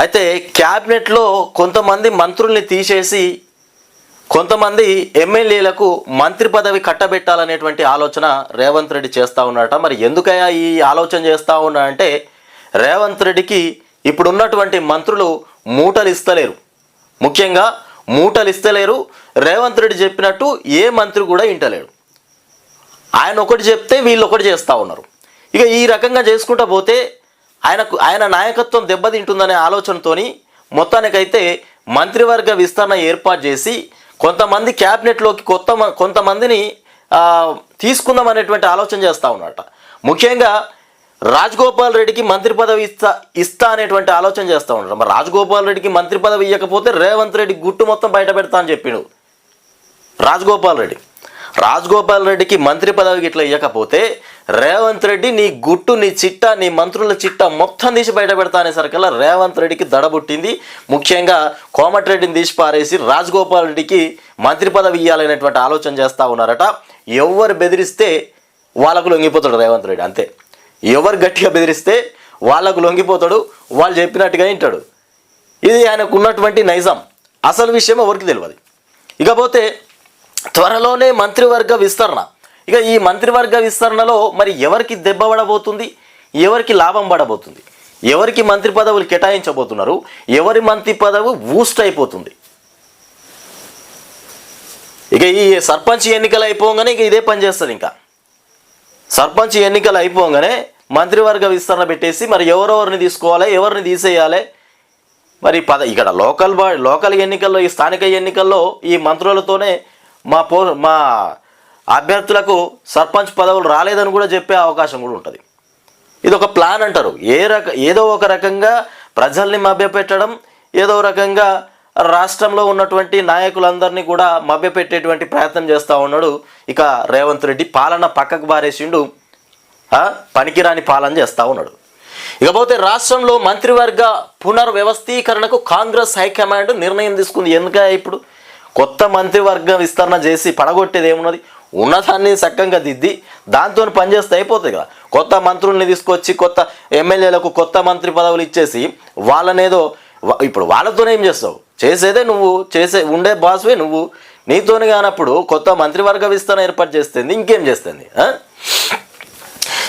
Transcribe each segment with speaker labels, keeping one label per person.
Speaker 1: అయితే క్యాబినెట్లో కొంతమంది మంత్రుల్ని తీసేసి కొంతమంది ఎమ్మెల్యేలకు మంత్రి పదవి కట్టబెట్టాలనేటువంటి ఆలోచన రేవంత్ రెడ్డి చేస్తూ ఉన్నాడట. మరి ఎందుకయ్యా ఈ ఆలోచన చేస్తూ ఉన్నా అంటే రేవంత్ రెడ్డికి ఇప్పుడున్నటువంటి మంత్రులు మూటలు ఇస్తలేరు ముఖ్యంగా మూటలు ఇస్తలేరు రేవంత్ రెడ్డి చెప్పినట్టు ఏ మంత్రి కూడా ఇంటలేడు. ఆయన ఒకటి చెప్తే వీళ్ళు ఒకటి చేస్తూ ఉన్నారు. ఇక ఈ రకంగా చేసుకుంటా పోతే ఆయనకు ఆయన నాయకత్వం దెబ్బతింటుందనే ఆలోచనతోని మొత్తానికైతే మంత్రివర్గ విస్తరణ ఏర్పాటు చేసి కొంతమంది క్యాబినెట్లోకి కొత్త మ- కొంతమందిని తీసుకుందాం అనేటువంటి ఆలోచన చేస్తూ ఉన్నట ముఖ్యంగా రాజగోపాల్ రెడ్డికి మంత్రి పదవి ఇస్తా ఇస్తా అనేటువంటి ఆలోచన చేస్తూ ఉంటారు మరి రాజగోపాల్ రెడ్డికి మంత్రి పదవి ఇవ్వకపోతే రేవంత్ రెడ్డి గుట్టు మొత్తం బయట పెడతా అని చెప్పిండు రాజగోపాల్ రెడ్డి. రాజగోపాల్ రెడ్డికి మంత్రి పదవికి ఇట్లా ఇవ్వకపోతే రేవంత్ రెడ్డి నీ గుట్టు నీ చిట్ట నీ మంత్రుల చిట్ట మొత్తం తీసి బయట పెడతా అనేసరికల్లా రేవంత్ రెడ్డికి దడబుట్టింది. ముఖ్యంగా కోమటిరెడ్డిని తీసి పారేసి రాజగోపాల్ రెడ్డికి మంత్రి పదవి ఇవ్వాలనేటువంటి ఆలోచన చేస్తూ ఉన్నారట. ఎవరు బెదిరిస్తే వాళ్ళకు లొంగిపోతాడు రేవంత్ రెడ్డి అంతే. ఎవరు గట్టిగా బెదిరిస్తే వాళ్ళకు లొంగిపోతాడు వాళ్ళు చెప్పినట్టుగా వింటాడు. ఇది ఆయనకు ఉన్నటువంటి నైజాం. అసలు విషయం ఎవరికి తెలియదు ఇకపోతే త్వరలోనే మంత్రివర్గ విస్తరణ. ఇక ఈ మంత్రివర్గ విస్తరణలో మరి ఎవరికి దెబ్బ పడబోతుంది? ఎవరికి లాభం పడబోతుంది? ఎవరికి మంత్రి పదవులు కేటాయించబోతున్నారు? ఎవరి మంత్రి పదవి బూస్ట్ అయిపోతుంది? ఇక ఈ సర్పంచ్ ఎన్నికలు అయిపోగానే ఇక ఇదే పని చేస్తుంది ఇంకా. సర్పంచ్ ఎన్నికలు అయిపోగానే మంత్రివర్గ విస్తరణ పెట్టేసి మరి ఎవరెవరిని తీసుకోవాలి? ఎవరిని తీసేయాలి? మరి పద ఇక్కడ లోకల్ లోకల్ ఎన్నికల్లో ఈ స్థానిక ఎన్నికల్లో ఈ మంత్రులతోనే మా పో మా అభ్యర్థులకు సర్పంచ్ పదవులు రాలేదని కూడా చెప్పే అవకాశం కూడా ఉంటుంది. ఇది ఒక ప్లాన్ అంటారు. ఏ రక ఏదో ఒక రకంగా ప్రజల్ని మభ్యపెట్టడం ఏదో రకంగా రాష్ట్రంలో ఉన్నటువంటి నాయకులందరినీ కూడా మభ్యపెట్టేటువంటి ప్రయత్నం చేస్తూ ఉన్నాడు. ఇక రేవంత్ రెడ్డి పాలన పక్కకు బారేసిండు పనికిరాని పాలన చేస్తూ ఉన్నాడు. ఇకపోతే రాష్ట్రంలో మంత్రివర్గ పునర్వ్యవస్థీకరణకు కాంగ్రెస్ హైకమాండ్ నిర్ణయం తీసుకుంది. ఎందుక ఇప్పుడు? కొత్త మంత్రివర్గ విస్తరణ చేసి పడగొట్టేది ఏమున్నది? ఉన్నదాన్ని చక్కగా దిద్ది దాంతో పనిచేస్తే అయిపోతుంది కదా. కొత్త మంత్రుల్ని తీసుకొచ్చి కొత్త ఎమ్మెల్యేలకు కొత్త మంత్రి పదవులు ఇచ్చేసి వాళ్ళనేదో ఇప్పుడు వాళ్ళతోనే ఏం చేస్తావు? చేసేదే నువ్వు చేసే ఉండే బాస్వే నువ్వు. నీతోని కానప్పుడు కొత్త మంత్రివర్గ విస్తరణ ఏర్పాటు చేస్తుంది ఇంకేం చేస్తుంది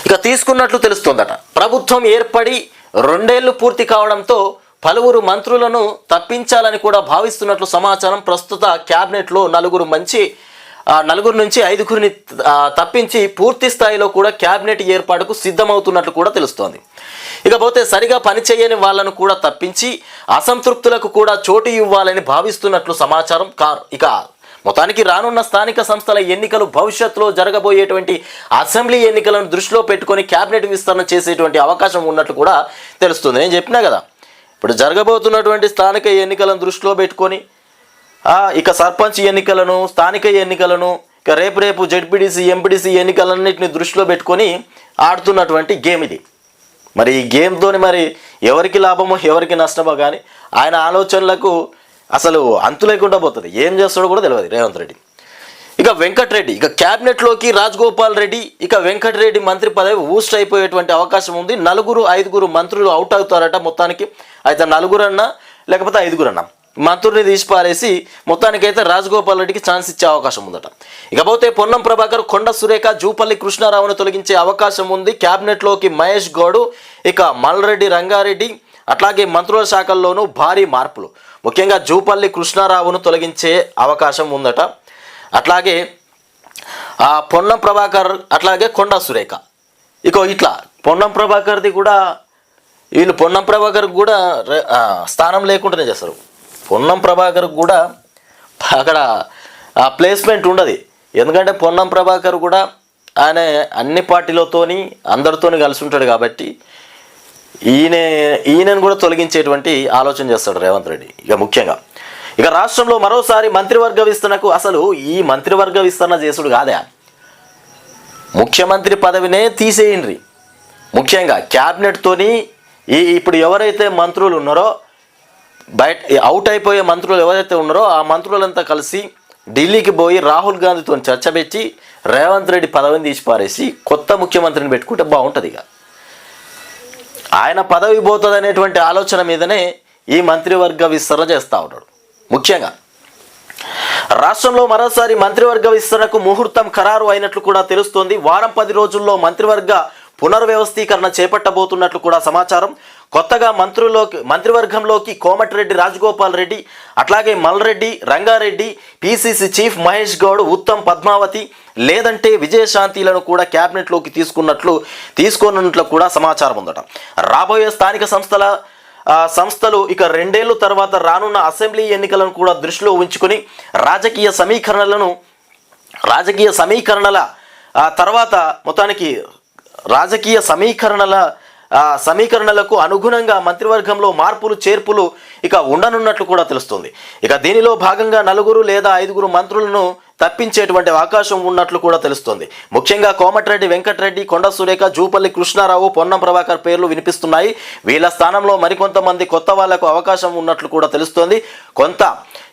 Speaker 1: ఇక తీసుకున్నట్లు తెలుస్తోందట. ప్రభుత్వం ఏర్పడి రెండేళ్ళు పూర్తి కావడంతో పలువురు మంత్రులను తప్పించాలని కూడా భావిస్తున్నట్లు సమాచారం ప్రస్తుత క్యాబినెట్లో నలుగురు మంచి నలుగురు నుంచి ఐదుగురిని తప్పించి పూర్తి స్థాయిలో కూడా క్యాబినెట్ ఏర్పాటుకు సిద్ధమవుతున్నట్లు కూడా తెలుస్తోంది. ఇకపోతే సరిగా పనిచేయని వాళ్ళను కూడా తప్పించి అసంతృప్తులకు కూడా చోటు ఇవ్వాలని భావిస్తున్నట్లు సమాచారం కార్ ఇక మొత్తానికి రానున్న స్థానిక సంస్థల ఎన్నికలు భవిష్యత్తులో జరగబోయేటువంటి అసెంబ్లీ ఎన్నికలను దృష్టిలో పెట్టుకొని క్యాబినెట్ విస్తరణ చేసేటువంటి అవకాశం ఉన్నట్లు కూడా తెలుస్తుంది. నేను చెప్పినా కదా ఇప్పుడు జరగబోతున్నటువంటి స్థానిక ఎన్నికలను దృష్టిలో పెట్టుకొని ఇక సర్పంచ్ ఎన్నికలను స్థానిక ఎన్నికలను ఇక రేపు రేపు జడ్పీటీసీ ఎంపీటీసీ ఎన్నికలన్నింటిని దృష్టిలో పెట్టుకొని ఆడుతున్నటువంటి గేమ్ ఇది. మరి ఈ గేమ్తోని మరి ఎవరికి లాభమో ఎవరికి నష్టమో కానీ ఆయన ఆలోచనలకు అసలు అంతు లేకుండా పోతుంది. ఏం చేస్తాడో కూడా తెలియదు రేవంత్ రెడ్డి. ఇక వెంకటరెడ్డి ఇక క్యాబినెట్లోకి రాజగోపాల్ రెడ్డి ఇక వెంకటరెడ్డి మంత్రి పదవి ఊస్ట్ అయిపోయేటువంటి అవకాశం ఉంది. నలుగురు ఐదుగురు మంత్రులు అవుట్ అవుతారట మొత్తానికి. అయితే నలుగురన్నా లేకపోతే ఐదుగురు మంత్రుని తీసిపారేసి మొత్తానికైతే రాజగోపాల్ రెడ్డికి ఛాన్స్ ఇచ్చే అవకాశం ఉందట. ఇకపోతే పొన్నం ప్రభాకర్ కొండ సురేఖ జూపల్లి కృష్ణారావును తొలగించే అవకాశం ఉంది. క్యాబినెట్లోకి మహేష్ గౌడ్ ఇక మల్రెడ్డి రంగారెడ్డి అట్లాగే మంత్రుల శాఖల్లోనూ భారీ మార్పులు. ముఖ్యంగా జూపల్లి కృష్ణారావును తొలగించే అవకాశం ఉందట. అట్లాగే ఆ పొన్నం ప్రభాకర్ అట్లాగే కొండ సురేఖ. ఇక ఇట్లా పొన్నం ప్రభాకర్ది కూడా వీళ్ళు పొన్నం ప్రభాకర్ కూడా స్థానం లేకుండానే చేస్తారు. పొన్నం ప్రభాకర్ కూడా అక్కడ ఆ ప్లేస్మెంట్ ఉండదు. ఎందుకంటే పొన్నం ప్రభాకర్ కూడా ఆయన అన్ని పార్టీలతోని అందరితోని కలిసి ఉంటాడు కాబట్టి ఈయన ఈయనను కూడా తొలగించేటువంటి ఆలోచన చేస్తాడు రేవంత్ రెడ్డి ఇక ముఖ్యంగా. ఇక రాష్ట్రంలో మరోసారి మంత్రివర్గ విస్తరణకు అసలు ఈ మంత్రివర్గ విస్తరణ చేసుడు కాదే. ముఖ్యమంత్రి పదవినే తీసేయండి. ముఖ్యంగా క్యాబినెట్తోని ఈ ఇప్పుడు ఎవరైతే మంత్రులు ఉన్నారో బయట అవుట్ అయిపోయే మంత్రులు ఎవరైతే ఉన్నారో ఆ మంత్రులంతా కలిసి ఢిల్లీకి పోయి రాహుల్ గాంధీతో చర్చ పెట్టి రేవంత్ రెడ్డి పదవిని తీసి పారేసి కొత్త ముఖ్యమంత్రిని పెట్టుకుంటే బాగుంటుంది ఇక ఆయన పదవి పోతుంది అనేటువంటి ఆలోచన మీదనే ఈ మంత్రివర్గ విస్తరణ చేస్తూ ఉన్నాడు. ముఖ్యంగా రాష్ట్రంలో మరోసారి మంత్రివర్గ విస్తరణకు ముహూర్తం ఖరారు అయినట్లు కూడా తెలుస్తోంది. వారం పది రోజుల్లో మంత్రివర్గ పునర్వ్యవస్థీకరణ చేపట్టబోతున్నట్లు కూడా సమాచారం. కొత్తగా మంత్రుల్లోకి మంత్రివర్గంలోకి కోమటిరెడ్డి రాజగోపాల్ రెడ్డి అట్లాగే మల్రెడ్డి రంగారెడ్డి పిసిసి చీఫ్ మహేష్ గౌడ్ ఉత్తమ్ పద్మావతి లేదంటే విజయశాంతిలను కూడా క్యాబినెట్లోకి తీసుకున్నట్లు తీసుకోనున్నట్లు కూడా సమాచారం ఉందట. రాబోయే స్థానిక సంస్థల సంస్థలు ఇక రెండేళ్ళ తర్వాత రానున్న అసెంబ్లీ ఎన్నికలను కూడా దృష్టిలో ఉంచుకొని రాజకీయ సమీకరణలను రాజకీయ సమీకరణల తర్వాత మొత్తానికి రాజకీయ సమీకరణల సమీకరణలకు అనుగుణంగా మంత్రివర్గంలో మార్పులు చేర్పులు ఇక ఉండనున్నట్లు కూడా తెలుస్తుంది. ఇక దీనిలో భాగంగా నలుగురు లేదా ఐదుగురు మంత్రులను తప్పించేటువంటి అవకాశం ఉన్నట్లు కూడా తెలుస్తుంది. ముఖ్యంగా కోమటిరెడ్డి వెంకటరెడ్డి కొండ సురేఖ జూపల్లి కృష్ణారావు పొన్నం ప్రభాకర్ పేర్లు వినిపిస్తున్నాయి. వీళ్ళ స్థానంలో మరికొంతమంది కొత్త వాళ్ళకు అవకాశం ఉన్నట్లు కూడా తెలుస్తోంది. కొంత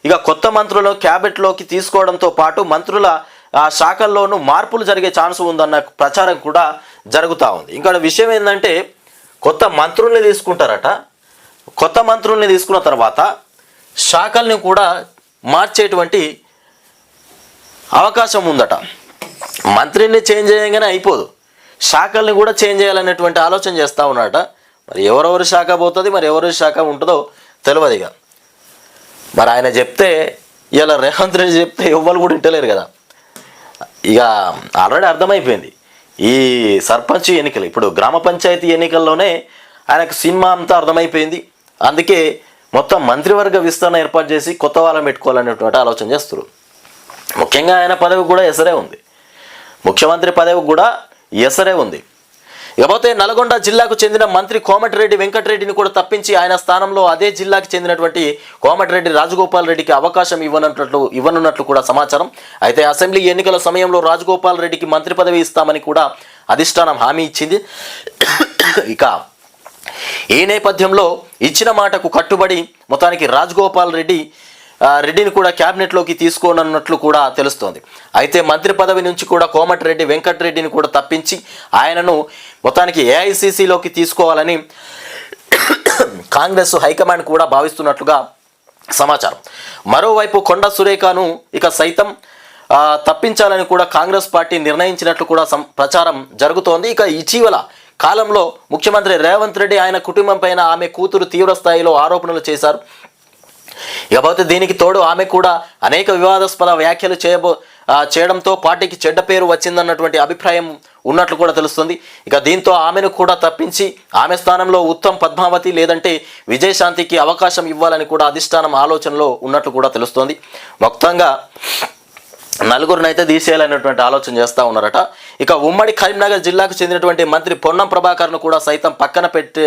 Speaker 1: ఇక కొత్త మంత్రులను క్యాబినెట్లోకి తీసుకోవడంతో పాటు మంత్రుల ఆ శాఖల్లోనూ మార్పులు జరిగే ఛాన్స్ ఉందన్న ప్రచారం కూడా జరుగుతూ ఉంది. ఇంకా విషయం ఏంటంటే కొత్త మంత్రుల్ని తీసుకుంటారట. కొత్త మంత్రుల్ని తీసుకున్న తర్వాత శాఖల్ని కూడా మార్చేటువంటి అవకాశం ఉందట. మంత్రిని చేంజ్ చేయగానే అయిపోదు. శాఖల్ని కూడా చేంజ్ చేయాలనేటువంటి ఆలోచన చేస్తూ ఉన్నారట మరి ఎవరెవరి శాఖ పోతుంది మరి ఎవరి శాఖ ఉంటుందో తెలియదు ఇక. మరి ఆయన చెప్తే ఇలా రేవంత్ రెడ్డి చెప్తే ఎవ్వరు కూడా ఇంటలేరు కదా. ఇక ఆల్రెడీ అర్థమైపోయింది. ఈ సర్పంచ్ ఎన్నికలు ఇప్పుడు గ్రామ పంచాయతీ ఎన్నికల్లోనే ఆయనకు సినిమా అంతా అర్థమైపోయింది. అందుకే మొత్తం మంత్రివర్గ విస్తరణ ఏర్పాటు చేసి కొత్త వాళ్ళని పెట్టుకోవాలనేటువంటి ఆలోచన చేస్తారు ముఖ్యంగా ఆయన పదవి కూడా ఎసరే ఉంది. ముఖ్యమంత్రి పదవి కూడా ఎసరే ఉంది. ఇకపోతే నల్గొండ జిల్లాకు చెందిన మంత్రి కోమటిరెడ్డి వెంకటరెడ్డిని కూడా తప్పించి ఆయన స్థానంలో అదే జిల్లాకు చెందినటువంటి కోమటిరెడ్డి రాజగోపాల్ రెడ్డికి అవకాశం ఇవ్వనున్నట్లు ఇవ్వనున్నట్లు కూడా సమాచారం. అయితే అసెంబ్లీ ఎన్నికల సమయంలో రాజగోపాల్ రెడ్డికి మంత్రి పదవి ఇస్తామని కూడా అధిష్టానం హామీ ఇచ్చింది. ఇక ఈ నేపథ్యంలో ఇచ్చిన మాటకు కట్టుబడి మొత్తానికి రాజగోపాల్ రెడ్డి రెడ్డిని కూడా క్యాబినెట్లోకి తీసుకోనున్నట్లు కూడా తెలుస్తోంది. అయితే మంత్రి పదవి నుంచి కూడా కోమటిరెడ్డి వెంకటరెడ్డిని కూడా తప్పించి ఆయనను మొత్తానికి ఏఐసిసిలోకి తీసుకోవాలని కాంగ్రెస్ హైకమాండ్ కూడా భావిస్తున్నట్లుగా సమాచారం. మరోవైపు కొండ సురేఖను ఇక సైతం తప్పించాలని కూడా కాంగ్రెస్ పార్టీ నిర్ణయించినట్లు కూడా సం- ప్రచారం జరుగుతోంది. ఇక ఇటీవల కాలంలో ముఖ్యమంత్రి రేవంత్ రెడ్డి ఆయన కుటుంబం పైన ఆమె కూతురు తీవ్ర స్థాయిలో ఆరోపణలు చేశారు. ఇకపోతే దీనికి తోడు ఆమె కూడా అనేక వివాదాస్పద వ్యాఖ్యలు చేయబో చేయడంతో పార్టీకి చెడ్డ పేరు వచ్చిందన్నటువంటి అభిప్రాయం ఉన్నట్లు కూడా తెలుస్తుంది. ఇక దీంతో ఆమెను కూడా తప్పించి ఆమె స్థానంలో ఉత్తమ్ పద్మావతి లేదంటే విజయశాంతికి అవకాశం ఇవ్వాలని కూడా అధిష్టానం ఆలోచనలో ఉన్నట్లు కూడా తెలుస్తోంది. మొత్తంగా నలుగురినైతే తీసేయాలనేటువంటి ఆలోచన చేస్తూ ఉన్నారట. ఇక ఉమ్మడి కరీంనగర్ జిల్లాకు చెందినటువంటి మంత్రి పొన్నం ప్రభాకర్ను కూడా సైతం పక్కన పెట్టే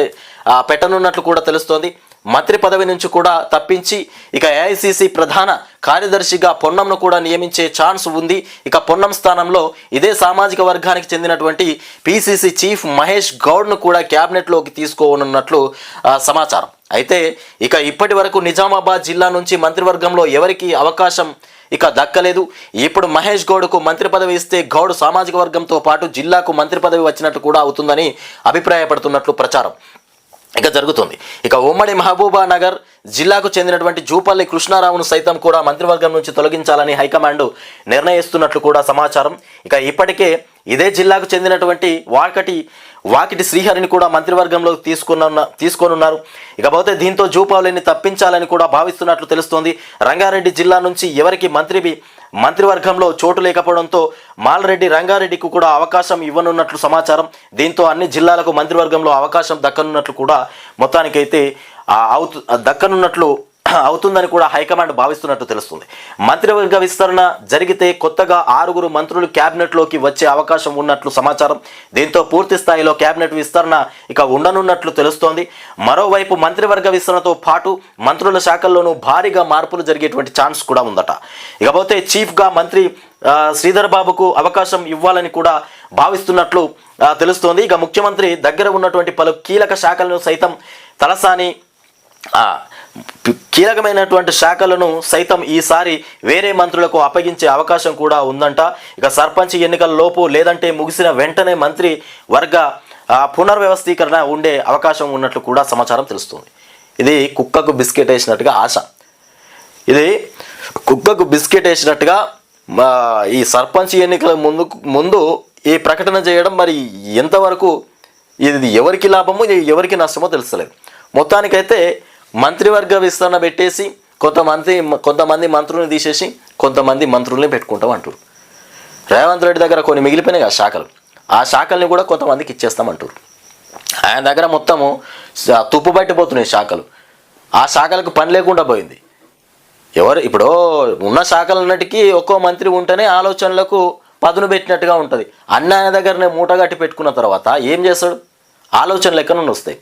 Speaker 1: పెట్టనున్నట్లు కూడా తెలుస్తోంది. మంత్రి పదవి నుంచి కూడా తప్పించి ఇక ఏఐసిసి ప్రధాన కార్యదర్శిగా పొన్నంను కూడా నియమించే ఛాన్స్ ఉంది. ఇక పొన్నం స్థానంలో ఇదే సామాజిక వర్గానికి చెందినటువంటి పిసిసి చీఫ్ మహేష్ గౌడ్ను కూడా క్యాబినెట్లోకి తీసుకోనున్నట్లు సమాచారం. అయితే ఇక ఇప్పటి వరకు నిజామాబాద్ జిల్లా నుంచి మంత్రివర్గంలో ఎవరికి అవకాశం ఇక దక్కలేదు. ఇప్పుడు మహేష్ గౌడ్కు మంత్రి పదవి ఇస్తే గౌడ్ సామాజిక వర్గంతో పాటు జిల్లాకు మంత్రి పదవి వచ్చినట్టు కూడా అవుతుందని అభిప్రాయపడుతున్నట్లు ప్రచారం. ఇక జరుగుతుంది. ఇక ఉమ్మడి మహబూబానగర్ జిల్లాకు చెందినటువంటి జూపల్లి కృష్ణారావును సైతం కూడా మంత్రివర్గం నుంచి తొలగించాలని హైకమాండ్ నిర్ణయిస్తున్నట్లు కూడా సమాచారం. ఇక ఇప్పటికే ఇదే జిల్లాకు చెందినటువంటి వాకటి వాకిటి శ్రీహరిని కూడా మంత్రివర్గంలో తీసుకున్న తీసుకోనున్నారు. ఇకపోతే దీంతో జూపాలిని తప్పించాలని కూడా భావిస్తున్నట్లు తెలుస్తోంది. రంగారెడ్డి జిల్లా నుంచి ఎవరికి మంత్రి మంత్రివర్గంలో చోటు లేకపోవడంతో మాలరెడ్డి రంగారెడ్డికి కూడా అవకాశం ఇవ్వనున్నట్లు సమాచారం. దీంతో అన్ని జిల్లాలకు మంత్రివర్గంలో అవకాశం దక్కనున్నట్లు కూడా మొత్తానికైతే అవుతు దక్కనున్నట్లు అవుతుందని కూడా హైకమాండ్ భావిస్తున్నట్టు తెలుస్తుంది. మంత్రివర్గ విస్తరణ జరిగితే కొత్తగా ఆరుగురు మంత్రులు క్యాబినెట్లోకి వచ్చే అవకాశం ఉన్నట్లు సమాచారం. దీంతో పూర్తి స్థాయిలో క్యాబినెట్ విస్తరణ ఇక ఉండనున్నట్లు తెలుస్తోంది. మరోవైపు మంత్రివర్గ విస్తరణతో పాటు మంత్రుల శాఖల్లోనూ భారీగా మార్పులు జరిగేటువంటి ఛాన్స్ కూడా ఉందట. ఇకపోతే చీఫ్గా మంత్రి శ్రీధర్ బాబుకు అవకాశం ఇవ్వాలని కూడా భావిస్తున్నట్లు తెలుస్తోంది. ఇక ముఖ్యమంత్రి దగ్గర ఉన్నటువంటి పలు కీలక శాఖలను సైతం తలసాని కీలకమైనటువంటి శాఖలను సైతం ఈసారి వేరే మంత్రులకు అప్పగించే అవకాశం కూడా ఉందంట. ఇక సర్పంచ్ ఎన్నికల లోపు లేదంటే ముగిసిన వెంటనే మంత్రి వర్గ ఆ, పునర్వ్యవస్థీకరణ ఉండే అవకాశం ఉన్నట్లు కూడా సమాచారం తెలుస్తుంది. ఇది కుక్కకు బిస్కెట్ వేసినట్టుగా ఆశ. ఇది కుక్కకు బిస్కెట్ వేసినట్టుగా మా ఈ సర్పంచ్ ఎన్నికల ముందు ముందు ఈ ప్రకటన చేయడం మరి ఎంతవరకు ఇది ఎవరికి లాభమో ఎవరికి నష్టమో తెలుస్తలేదు. మొత్తానికైతే మంత్రివర్గ విస్తరణ పెట్టేసి కొంతమంది కొంతమంది మంత్రుల్ని తీసేసి కొంతమంది మంత్రుల్ని పెట్టుకుంటాం అంటారు. రేవంత్ రెడ్డి దగ్గర కొన్ని మిగిలిపోయినాయి కదా శాఖలు. ఆ శాఖల్ని కూడా కొంతమందికి ఇచ్చేస్తామంటారు ఆయన దగ్గర మొత్తము తుప్పు పట్టిపోతున్నాయి శాఖలు. ఆ శాఖలకు పని లేకుండా పోయింది. ఎవరు ఇప్పుడు ఉన్న శాఖలన్నిటికీ ఒక్కో మంత్రి ఉంటేనే ఆలోచనలకు పదును పెట్టినట్టుగా ఉంటుంది. అన్న ఆయన దగ్గరనే మూట గట్టి పెట్టుకున్న తర్వాత ఏం చేస్తాడు? ఆలోచనలు ఎక్కడ నుండి వస్తాయి?